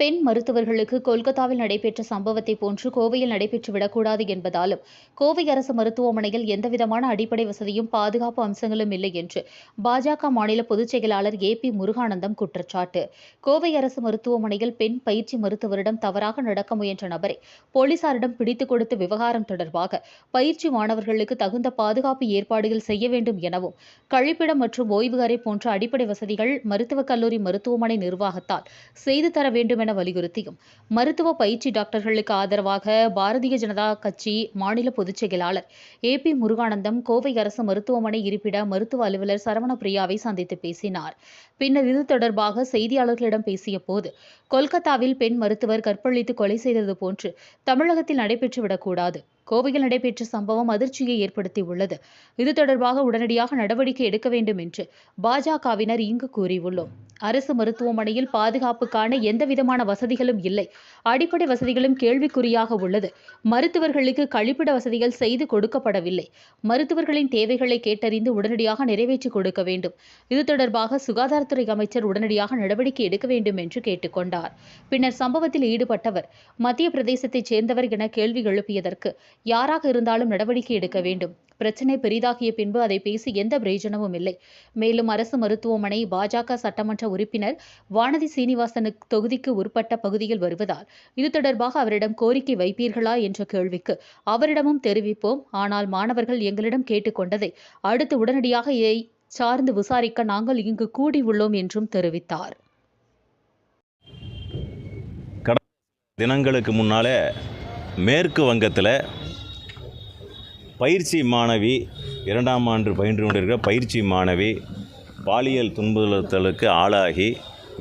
பெண் மருத்துவர்களுக்கு கொல்கத்தாவில் நடைபெற்ற சம்பவத்தை போன்று கோவையில் நடைபெற்று விடக்கூடாது என்பதாலும் கோவை அரசு மருத்துவமனையில் எந்தவிதமான அடிப்படை வசதியும் பாதுகாப்பு அம்சங்களும் இல்லை என்று பாஜக மாநில பொதுச் செயலாளர் ஏ பி முருகானந்தம் குற்றச்சாட்டு. கோவை அரசு மருத்துவமனையில் பெண் பயிற்சி மருத்துவரிடம் தவறாக நடக்க முயன்ற நபரை போலீசாரிடம் பிடித்துக் கொடுத்த விவகாரம் தொடர்பாக பயிற்சி மாணவர்களுக்கு தகுந்த பாதுகாப்பு ஏற்பாடுகள் செய்ய வேண்டும் எனவும் கழிப்பிடம் மற்றும் ஓய்வு அறை போன்ற அடிப்படை வசதிகள் மருத்துவக் கல்லூரி மருத்துவமனை நிர்வாகத்தால் செய்து தர வேண்டும் என வலியுறுத்தியும். மருத்துவ பயிற்சி டாக்டர்களுக்கு ஆதரவாக பாரதிய ஜனதா கட்சி மாநில பொதுச் செயலாளர் ஏ பி முருகானந்தம் கோவை அரசு மருத்துவமனை இருப்பிட மருத்துவ அலுவலர் சரவணபிரியாவை சந்தித்து பேசினார். பின்னர் இது தொடர்பாக செய்தியாளர்களிடம் பேசிய போது கொல்கத்தாவில் பெண் மருத்துவர் கற்பழித்து கொலை செய்தது போன்று தமிழகத்தில் நடைபெற்றுவிடக்கூடாது கோவையில் நடைபெற்ற சம்பவம் அதிர்ச்சியை ஏற்படுத்தியுள்ளது. இது தொடர்பாக உடனடியாக நடவடிக்கை எடுக்க வேண்டும் என்று பாஜகவினர் இங்கு கூறியுள்ளோம். அரசு மருத்துவமனையில் பாதுகாப்புக்கான எந்தவிதமான வசதிகளும் இல்லை. அடிப்படை வசதிகளும் கேள்விக்குறியாக உள்ளது. மருத்துவர்களுக்கு கழிப்பிட வசதிகள் செய்து கொடுக்கப்படவில்லை. மருத்துவர்களின் தேவைகளை கேட்டறிந்து உடனடியாக நிறைவேற்றி கொடுக்க வேண்டும். இது தொடர்பாக சுகாதாரத்துறை அமைச்சர் உடனடியாக நடவடிக்கை எடுக்க வேண்டும் என்று கேட்டுக்கொண்டார். பின்னர் சம்பவத்தில் ஈடுபட்டவர் மத்திய பிரதேசத்தைச் சேர்ந்தவர் என கேள்வி எழுப்பியதற்கு யாராக இருந்தாலும் நடவடிக்கை எடுக்க வேண்டும். பிரச்சனை பெரிதாகிய பின்பு அதை பேசி எந்த பிரயோஜனமும் இல்லை. மேலும் அரசு மருத்துவமனை பாஜக சட்டமன்ற உறுப்பினர் வானதி சீனிவாசனுக்கு தொகுதிக்கு உட்பட்ட பகுதியில் வருவதால் இது தொடர்பாக அவரிடம் கோரிக்கை வைப்பீர்களா என்ற கேள்விக்கு அவரிடமும் தெரிவிப்போம். ஆனால் மாணவர்கள் எங்களிடம் கேட்டுக்கொண்டதை அடுத்து உடனடியாக இதை சார்ந்து விசாரிக்க நாங்கள் இங்கு கூடியுள்ளோம் என்றும் தெரிவித்தார். தினங்களுக்கு முன்னாலே மேற்கு வங்கத்தில் பயிற்சி மாணவி இரண்டாம் ஆண்டு பயின்று கொண்டிருக்கிற பயிற்சி மாணவி பாலியல் துன்புறுத்தலுக்கு ஆளாகி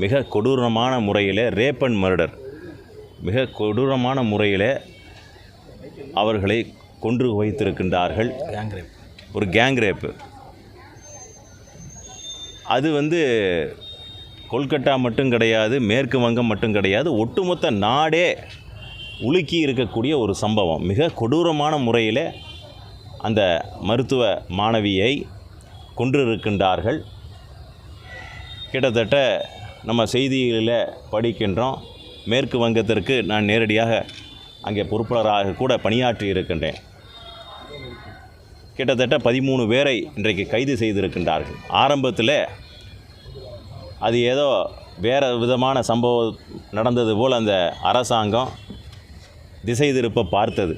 மிக கொடூரமான முறையில் ரேப் அண்ட் மர்டர் மிக கொடூரமான முறையில் அவர்களை கொன்று வைத்திருக்கின்றார்கள். ஒரு கேங் ரேப்பு அது வந்து கொல்கட்டா மட்டும் கிடையாது மேற்கு வங்கம் மட்டும் கிடையாது ஒட்டுமொத்த நாடே உலுக்கி இருக்கக்கூடிய ஒரு சம்பவம். மிக கொடூரமான முறையில் அந்த மருத்துவ மாணவியை கொன்றிருக்கின்றார்கள். கிட்டத்தட்ட நம்ம செய்திகளில் படிக்கின்றோம். மேற்கு வங்கத்திற்கு நான் நேரடியாக அங்கே பொறுப்பாளராக கூட பணியாற்றி இருக்கின்றேன். கிட்டத்தட்ட பதிமூணு பேரை இன்றைக்கு கைது செய்திருக்கின்றார்கள். ஆரம்பத்தில் அது ஏதோ வேறு விதமான சம்பவம் நடந்தது போல் அந்த அரசாங்கம் திசை திருப்ப பார்த்தது.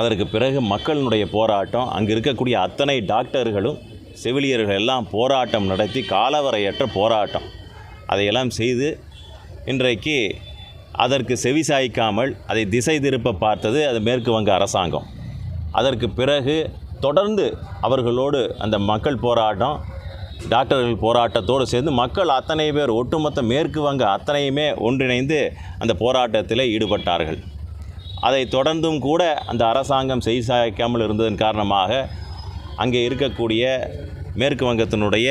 அதற்கு பிறகு மக்களினுடைய போராட்டம் அங்கே இருக்கக்கூடிய அத்தனை டாக்டர்களும் செவிலியர்கள் எல்லாம் போராட்டம் நடத்தி காலவரையற்ற போராட்டம். அதையெல்லாம் செய்து இன்றைக்கு அதற்கு செவி சாய்க்காமல் அதை திசை திருப்ப பார்த்தது அது மேற்கு வங்க அரசாங்கம். அதற்கு பிறகு தொடர்ந்து அவர்களோடு அந்த மக்கள் போராட்டம் டாக்டர்கள் போராட்டத்தோடு சேர்ந்து மக்கள் அத்தனை பேர் ஒட்டுமொத்த மேற்கு வங்க அத்தனையுமே ஒன்றிணைந்து அந்த போராட்டத்தில் ஈடுபட்டார்கள். அதை தொடர்ந்தும் கூட அந்த அரசாங்கம் செய்சாய்க்காமல் இருந்ததன் காரணமாக அங்கே இருக்கக்கூடிய மேற்கு வங்கத்தினுடைய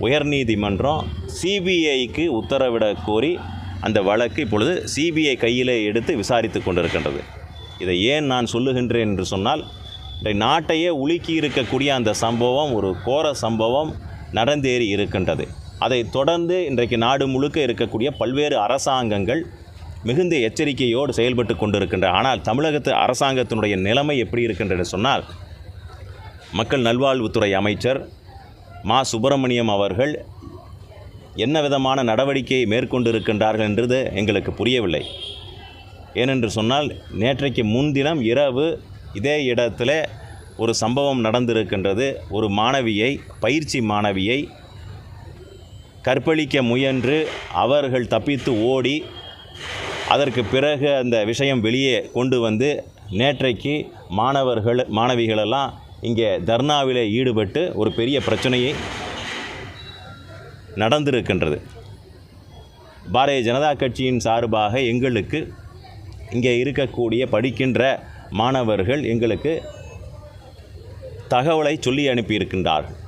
உயர்நீதிமன்றம் சிபிஐக்கு உத்தரவிடக் கோரி அந்த வழக்கு இப்பொழுது சிபிஐ கையிலே எடுத்து விசாரித்து கொண்டிருக்கின்றது. இதை ஏன் நான் சொல்லுகின்றேன் என்று சொன்னால் இந்த நாட்டையே உலுக்கி இருக்கக்கூடிய அந்த சம்பவம் ஒரு கோர சம்பவம் நடந்தேறி இருக்கின்றது. அதை தொடர்ந்து இன்றைக்கு நாடு முழுக்க இருக்கக்கூடிய பல்வேறு அரசாங்கங்கள் மிகுந்த எச்சரிக்கையோடு செயல்பட்டு கொண்டிருக்கின்ற ஆனால் தமிழகத்து அரசாங்கத்தினுடைய நிலைமை எப்படி இருக்கின்றது சொன்னால் மக்கள் நல்வாழ்வுத்துறை அமைச்சர் மா. சுப்பிரமணியம் அவர்கள் என்ன விதமான நடவடிக்கையை மேற்கொண்டிருக்கின்றார்கள் என்றது எங்களுக்கு புரியவில்லை. ஏனென்று சொன்னால் நேற்றைக்கு முன்தினம் இரவு இதே இடத்துல ஒரு சம்பவம் நடந்திருக்கின்றது. ஒரு மாணவியை பயிற்சி மாணவியை கற்பழிக்க முயன்று அவர்கள் தப்பித்து ஓடி அதற்கு பிறகு அந்த விஷயம் வெளியே கொண்டு வந்து நேற்றைக்கு மாணவர்கள் மாணவிகளெல்லாம் இங்கே தர்ணாவிலே ஈடுபட்டு ஒரு பெரிய பிரச்சனையை நடந்திருக்கின்றது. பாரதிய ஜனதா கட்சியின் சார்பாக எங்களுக்கு இங்கே இருக்கக்கூடிய படிக்கின்ற மாணவர்கள் எங்களுக்கு தகவலை சொல்லி அனுப்பியிருக்கின்றார்கள்.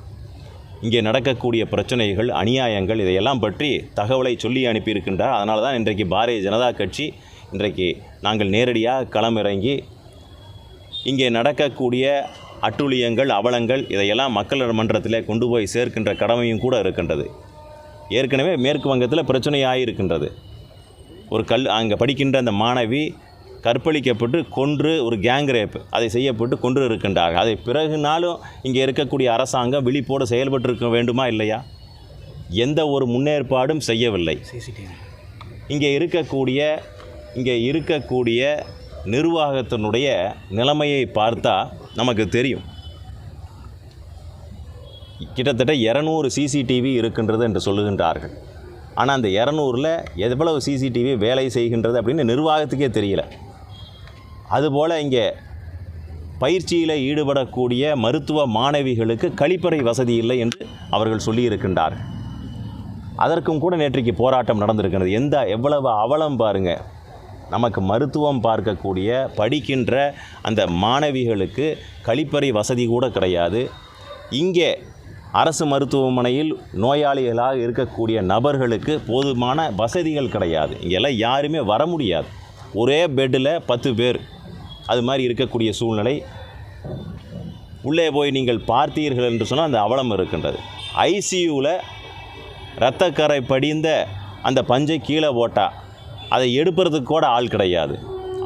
இங்கே நடக்கக்கூடிய பிரச்சனைகள் அநியாயங்கள் இதையெல்லாம் பற்றி தகவலை சொல்லி அனுப்பியிருக்கின்றார். அதனால தான் இன்றைக்கு பாரதிய ஜனதா கட்சி இன்றைக்கு நாங்கள் நேரடியாக களமிறங்கி இங்கே நடக்கக்கூடிய அட்டுழியங்கள் அவலங்கள் இதையெல்லாம் மக்கள் மன்றத்தில் கொண்டு போய் சேர்க்கின்ற கடமையும் கூட இருக்கின்றது. ஏற்கனவே மேற்கு வங்கத்தில் பிரச்சனையாயிருக்கின்றது. ஒரு கல் அங்கே படிக்கின்ற அந்த மாணவி கற்பழிக்கப்பட்டு கொன்று ஒரு கேங் ரேப் அதை செய்யப்பட்டு கொன்று இருக்கின்றார்கள். அதை பிறகுனாலும் இங்கே இருக்கக்கூடிய அரசாங்கம் விழிப்போடு செயல்பட்டு இருக்க வேண்டுமா இல்லையா? எந்த ஒரு முன்னேற்பாடும் செய்யவில்லை. இங்கே இருக்கக்கூடிய இங்கே இருக்கக்கூடிய நிர்வாகத்தினுடைய நிலைமையை பார்த்தா நமக்கு தெரியும். கிட்டத்தட்ட இரநூறு சிசிடிவி இருக்கின்றது என்று சொல்லுகின்றார்கள். ஆனால் அந்த இரநூறில் எவ்வளவு சிசிடிவி வேலை செய்கின்றது அப்படின்னு நிர்வாகத்துக்கே தெரியல. அதுபோல் இங்கே பயிற்சியில் ஈடுபடக்கூடிய மருத்துவ மாணவிகளுக்கு கழிப்பறை வசதி இல்லை என்று அவர்கள் சொல்லியிருக்கின்றார்கள் அதற்கும் கூட நேற்றைக்கு போராட்டம் நடந்திருக்கிறது. எந்த எவ்வளவு அவலம் பாருங்கள் நமக்கு மருத்துவம் பார்க்கக்கூடிய படிக்கின்ற அந்த மாணவிகளுக்கு கழிப்பறை வசதி கூட கிடையாது. இங்கே அரசு மருத்துவமனையில் நோயாளிகளாக இருக்கக்கூடிய நபர்களுக்கு போதுமான வசதிகள் கிடையாது. இங்கெல்லாம் யாருமே வர முடியாது. ஒரே பெட்டில் பத்து பேர். அது மாதிரி இருக்கக்கூடிய சூழ்நிலை. உள்ளே போய் நீங்கள் பார்த்தீர்கள் என்று சொன்னால் அந்த அவலம் இருக்கின்றது. ஐசியூவில் இரத்தக்கரை படிந்த அந்த பஞ்சை கீழே போட்டால் அதை எடுப்பதுக்கு கூட ஆள் கிடையாது.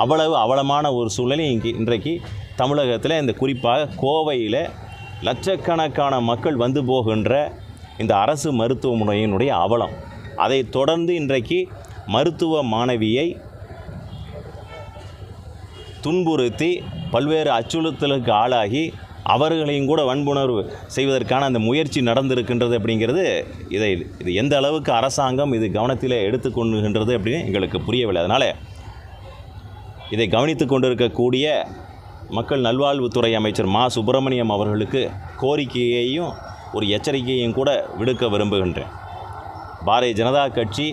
அவ்வளவு அவலமான ஒரு சூழ்நிலை இங்கே இன்றைக்கு தமிழகத்தில் இந்த குறிப்பாக கோவையில் லட்சக்கணக்கான மக்கள் வந்து போகின்ற இந்த அரசு மருத்துவமனையினுடைய அவலம். அதை தொடர்ந்து இன்றைக்கு மருத்துவ மாணவியை துன்புறுத்தி பல்வேறு அச்சுறுத்தலுக்கு ஆளாகி அவர்களையும் கூட வன்புணர்வு செய்வதற்கான அந்த முயற்சி நடந்திருக்கின்றது அப்படிங்கிறது இதை இது எந்த அளவுக்கு அரசாங்கம் இது கவனத்தில் எடுத்துக்கொண்டுகின்றது அப்படின்னு எங்களுக்கு புரியவில்லை. அதனால் இதை கவனித்து கொண்டிருக்கக்கூடிய மக்கள் நல்வாழ்வுத்துறை அமைச்சர் மா. சுப்பிரமணியம் அவர்களுக்கு கோரிக்கையையும் ஒரு எச்சரிக்கையும் கூட விடுக்க விரும்புகின்றேன். பாரதிய ஜனதா கட்சி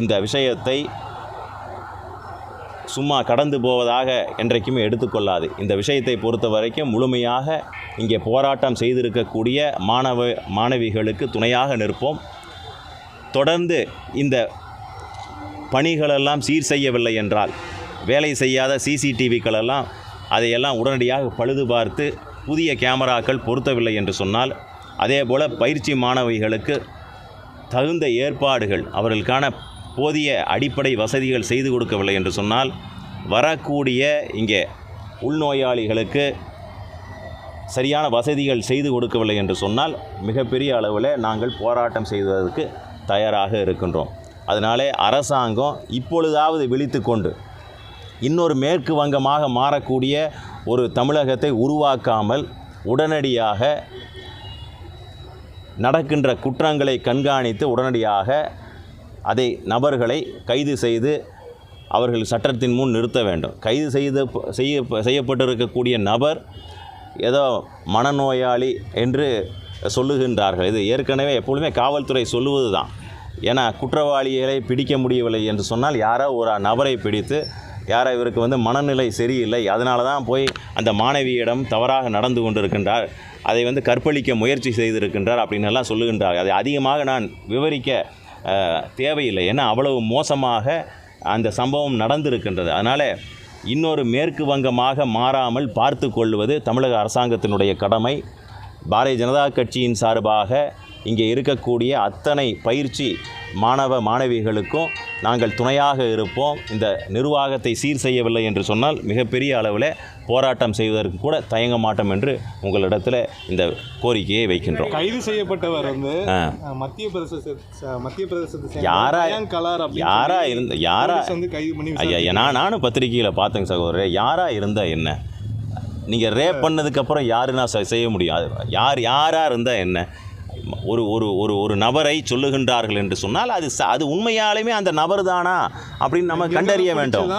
இந்த விஷயத்தை சும்மா கடந்து போவதாக என்றைக்குமே எடுத்துக்கொள்ளாது. இந்த விஷயத்தை பொறுத்த வரைக்கும் முழுமையாக இங்கே போராட்டம் செய்திருக்கக்கூடிய மாணவ மாணவிகளுக்கு துணையாக நிற்போம். தொடர்ந்து இந்த பணிகளெல்லாம் சீர் செய்யவில்லை என்றால் வேலை செய்யாத சிசிடிவிக்களெல்லாம் அதையெல்லாம் உடனடியாக பழுது பார்த்து புதிய கேமராக்கள் பொருத்தவில்லை என்று சொன்னால் அதே போல் பயிற்சி மாணவிகளுக்கு தகுந்த ஏற்பாடுகள் அவர்களுக்கான போதிய அடிப்படை வசதிகள் செய்து கொடுக்கவில்லை என்று சொன்னால் வரக்கூடிய இங்கே உள்நோயாளிகளுக்கு சரியான வசதிகள் செய்து கொடுக்கவில்லை என்று சொன்னால் மிகப்பெரிய அளவில் நாங்கள் போராட்டம் செய்வதற்கு தயாராக இருக்கின்றோம். அதனாலே அரசாங்கம் இப்பொழுதாவது விழித்து கொண்டு இன்னொரு மேற்கு வங்கமாக மாறக்கூடிய ஒரு தமிழகத்தை உருவாக்காமல் உடனடியாக நடக்கின்ற குற்றங்களை கண்காணித்து உடனடியாக அதை நபர்களை கைது செய்து அவர்கள் சட்டத்தின் முன் நிறுத்த வேண்டும். கைது செய்து செய்ய செய்யப்பட்டிருக்கக்கூடிய நபர் ஏதோ மனநோயாளி என்று சொல்லுகின்றார்கள். இது ஏற்கனவே எப்பொழுதுமே காவல்துறை சொல்லுவது தான் ஏன்னா குற்றவாளிகளை பிடிக்க முடியவில்லை என்று சொன்னால் யாரோ ஒரு நபரை பிடித்து யாரோ இவருக்கு வந்து மனநிலை சரியில்லை அதனால தான் போய் அந்த மாணவியிடம் தவறாக நடந்து கொண்டிருக்கின்றார். அதை வந்து கற்பழிக்க முயற்சி செய்திருக்கின்றார் அப்படின்னு எல்லாம் சொல்லுகின்றார் அதை அதிகமாக நான் விவரிக்க தேவையில்லை. ஏன்னா அவ்வளவு மோசமாக அந்த சம்பவம் நடந்திருக்கின்றது. அதனால் இன்னொரு மேற்கு வங்கமாக மாறாமல் பார்த்து கொள்வது தமிழக அரசாங்கத்தினுடைய கடமை. பாரதிய ஜனதா கட்சியின் சார்பாக இங்கே இருக்கக்கூடிய அத்தனை பயிற்சி மாணவ மாணவிகளுக்கும் நாங்கள் துணையாக இருப்போம். இந்த நிர்வாகத்தை சீர் செய்யவில்லை என்று சொன்னால் மிகப்பெரிய அளவில் போராட்டம் செய்வதற்கு கூட தயங்க மாட்டோம் என்று உங்களிடத்தில் இந்த கோரிக்கையை வைக்கின்றோம். கைது செய்யப்பட்டவர் வந்து மத்திய பிரதேச மத்திய பிரதேசத்தை யாரா யாரா இருந்த யாரா வந்து கைது பண்ணி ஐயா நான் நானும் பத்திரிக்கையில் பார்த்தேங்க சகோதரர். யாராக இருந்தால் என்ன? நீங்கள் ரேப் பண்ணதுக்கப்புறம் யாருன்னா செய்ய முடியும்? அது யார் யாராக இருந்தால் என்ன? ஒரு ஒரு ஒரு ஒரு நபரை சொல்லுகின்றார்கள் என்று சொன்னால் அது அது உண்மையாலுமே அந்த நபர் தானா அப்படின்னு நம்ம கண்டறிய வேண்டும்.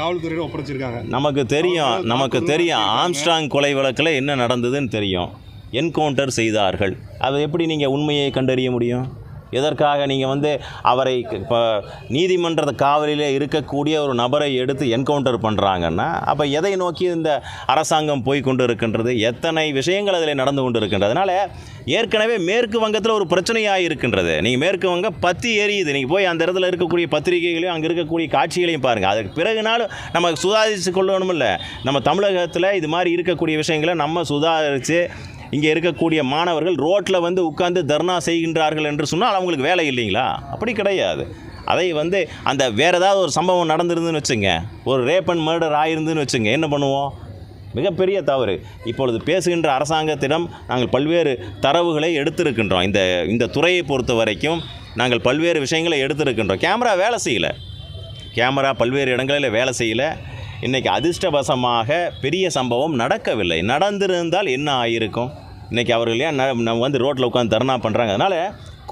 காவல்துறையில ஒப்படைச்சிருக்காங்க. நமக்கு தெரியும் நமக்கு தெரியும். ஆம்ஸ்ட்ராங் கொலை வழக்கில் என்ன நடந்ததுன்னு தெரியும். என்கவுண்டர் செய்தார்கள். அதை எப்படி நீங்கள் உண்மையை கண்டறிய முடியும்? எதற்காக நீங்கள் வந்து அவரை இப்போ நீதிமன்ற காவலிலே இருக்கக்கூடிய ஒரு நபரை எடுத்து என்கவுண்டர் பண்ணுறாங்கன்னா அப்போ எதை நோக்கி இந்த அரசாங்கம் போய் கொண்டு இருக்கின்றது எத்தனை விஷயங்கள் அதில் நடந்து கொண்டு இருக்கின்றது அதனால் ஏற்கனவே மேற்கு வங்கத்தில் ஒரு பிரச்சனையாக இருக்கின்றது. நீங்கள் மேற்கு வங்கம் பத்தி எரியுது. நீங்கள் போய் அந்த இடத்துல இருக்கக்கூடிய பத்திரிகைகளையும் அங்கே இருக்கக்கூடிய காட்சிகளையும் பாருங்கள் அதுக்கு பிறகுனாலும் நம்ம சுதாரித்து கொள்ளணுமில்ல. நம்ம தமிழகத்தில் இது மாதிரி இருக்கக்கூடிய விஷயங்களை நம்ம சுதாரித்து இங்கே இருக்கக்கூடிய மாணவர்கள் ரோட்டில் வந்து உட்கார்ந்து தர்ணா செய்கின்றார்கள் என்று சொன்னால் அவங்களுக்கு வேலை இல்லைங்களா? அப்படி கிடையாது. அதை வந்து அந்த வேறு ஏதாவது ஒரு சம்பவம் நடந்திருந்துன்னு வச்சுங்க. ஒரு ரேப் அண்ட் மர்டர் ஆயிருந்துன்னு வச்சுங்க. என்ன பண்ணுவோம்? மிகப்பெரிய தவறு. இப்பொழுது பேசுகின்ற அரசாங்கத்திடம் நாங்கள் பல்வேறு தரவுகளை எடுத்திருக்கின்றோம். இந்த இந்த துறையை பொறுத்த வரைக்கும் நாங்கள் பல்வேறு விஷயங்களை எடுத்திருக்கின்றோம். கேமரா வேலை செய்யலை. கேமரா பல்வேறு இடங்களில் வேலை செய்யலை. இன்றைக்கி அதிர்ஷ்டவசமாக பெரிய சம்பவம் நடக்கவில்லை. நடந்திருந்தால் என்ன ஆகியிருக்கும் இன்றைக்கி அவர்கள் ஏன் ந- நம்ம வந்து ரோட்டில் உட்காந்து தர்ணா பண்ணுறாங்க அதனால்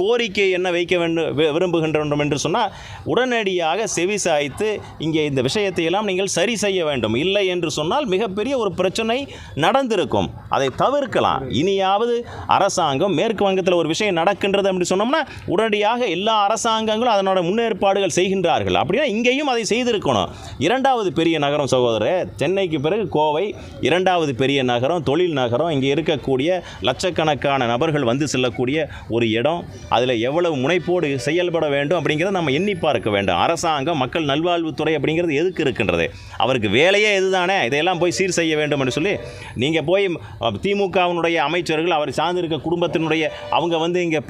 கோரிக்கை என்ன வைக்க வேண்டும் வி- விரும்புகின்றோம் என்று சொன்னால் உடனடியாக செவி சாய்த்து இங்கே இந்த விஷயத்தை எல்லாம் நீங்கள் சரி செய்ய வேண்டும். இல்லை என்று சொன்னால் மிகப்பெரிய ஒரு பிரச்சனை நடந்திருக்கும். அதை தவிர்க்கலாம். இனியாவது அரசாங்கம் மேற்கு வங்கத்தில் ஒரு விஷயம் நடக்கின்றது அப்படி சொன்னோம்னா உடனடியாக எல்லா அரசாங்கங்களும் அதனோட முன்னேற்பாடுகள் செய்கின்றார்கள். அப்படின்னா இங்கேயும் அதை செய்திருக்கணும். இரண்டாவது பெரிய நகரம் சகோதரர் சென்னைக்கு பிறகு கோவை இரண்டாவது பெரிய நகரம் தொழில் நகரம் இங்கே இருக்கக்கூடிய லட்சக்கணக்கான நபர்கள் வந்து செல்லக்கூடிய ஒரு இடம். அதில் எவ்வளவு முனைப்போடு செயல்பட வேண்டும் அப்படிங்கிறத நம்ம எண்ணி பார்க்க வேண்டும். அரசாங்கம் மக்கள் நல்வாழ்வுத்துறை அப்படிங்கிறது எதுக்கு இருக்கின்றது? அவருக்கு வேலையே இதுதானே இதையெல்லாம் போய் சீர் செய்ய வேண்டும் என்று சொல்லி நீங்கள் போய் திமுகவினுடைய அமைச்சர்கள் அவர் சார்ந்திருக்க குடும்பத்தினுடைய அவங்க வந்து இங்கே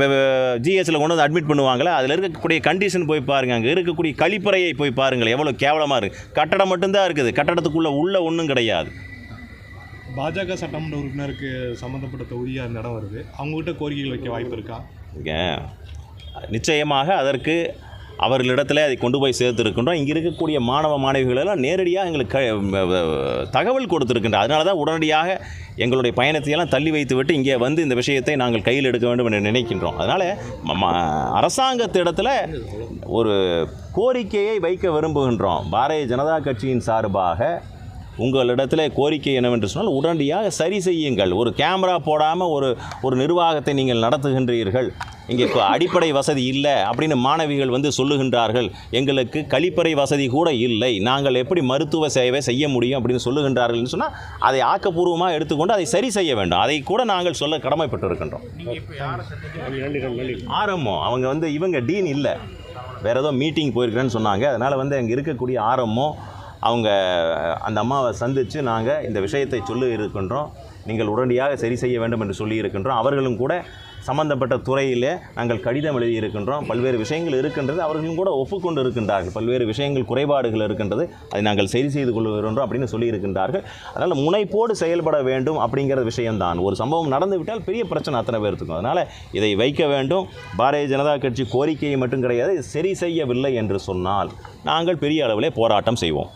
ஜிஎஸ்ல கொண்டு வந்து அட்மிட் பண்ணுவாங்களே? அதில் இருக்கக்கூடிய கண்டிஷன் போய் பாருங்கள் அங்கே இருக்கக்கூடிய கழிப்பறையை போய் பாருங்கள் எவ்வளோ கேவலமாக இருக்குது கட்டடம் மட்டும்தான் இருக்குது. கட்டடத்துக்குள்ளே உள்ள ஒன்றும் கிடையாது. பாஜக சட்டமன்ற உறுப்பினருக்கு சம்மந்தப்பட்ட தொகுதியாக அந்த இடம் வருது. அவங்ககிட்ட கோரிக்கைகள் வைக்க வாய்ப்பு இருக்கா? நிச்சயமாக அதற்கு அவர்களிடத்தில் அதை கொண்டு போய் சேர்த்துருக்கின்றோம். இங்கே இருக்கக்கூடிய மாணவ மாணவிகளெல்லாம் நேரடியாக எங்களுக்கு க- தகவல் கொடுத்துருக்கின்றோம் அதனால தான் உடனடியாக எங்களுடைய பயணத்தையெல்லாம் தள்ளி வைத்து விட்டு இங்கே வந்து இந்த விஷயத்தை நாங்கள் கையில் எடுக்க வேண்டும் என்று நினைக்கின்றோம். அதனால் ம- அரசாங்கத்திடத்தில் ஒரு கோரிக்கையை வைக்க விரும்புகின்றோம். பாரதிய ஜனதா கட்சியின் சார்பாக உங்களிடத்தில் கோரிக்கை என்னவென்று சொன்னால் உடனடியாக சரி செய்யுங்கள். ஒரு கேமரா போடாமல் ஒரு ஒரு நிர்வாகத்தை நீங்கள் நடத்துகின்றீர்கள். இங்கே இப்போ அடிப்படை வசதி இல்லை அப்படின்னு மாணவிகள் வந்து சொல்லுகின்றார்கள். எங்களுக்கு கழிப்பறை வசதி கூட இல்லை. நாங்கள் எப்படி மருத்துவ சேவை செய்ய முடியும் அப்படின்னு சொல்லுகின்றார்கள்னு சொன்னால் அதை ஆக்கப்பூர்வமாக எடுத்துக்கொண்டு அதை சரி செய்ய வேண்டும். அதை கூட நாங்கள் சொல்ல கடமைப்பட்டிருக்கின்றோம். ஆரம்பம். அவங்க வந்து இவங்க டீன் இல்லை. வேறு ஏதோ மீட்டிங் போயிருக்கிறேன்னு சொன்னாங்க. அதனால் வந்து அங்கே இருக்கக்கூடிய ஆரம்பம் அவங்க அந்த அம்மாவை சந்தித்து நாங்கள் இந்த விஷயத்தை சொல்லி இருக்கின்றோம் நீங்கள் உடனடியாக சரி செய்ய வேண்டும் என்று சொல்லி இருக்கின்றோம் அவர்களும் கூட சம்பந்தப்பட்ட துறையிலே நாங்கள் கடிதம் எழுதி இருக்கின்றோம் பல்வேறு விஷயங்கள் இருக்கின்றது. அவர்களும் கூட ஒப்புக்கொண்டு இருக்கின்றார்கள் பல்வேறு விஷயங்கள் குறைபாடுகள் இருக்கின்றது. அதை நாங்கள் சரி செய்து கொள்கிறோம் அப்படின்னு சொல்லி இருக்கின்றார்கள் அதனால் முனைப்போடு செயல்பட வேண்டும் அப்படிங்கிற விஷயம்தான். ஒரு சம்பவம் நடந்து விட்டால் பெரிய பிரச்சனை அத்தனை பேர்த்துக்கும். அதனால் இதை வைக்க வேண்டும். பாரதிய ஜனதா கட்சி கோரிக்கையை மட்டும் கிடையாது சரி செய்யவில்லை என்று சொன்னால் நாங்கள் பெரிய அளவிலே போராட்டம் செய்வோம்.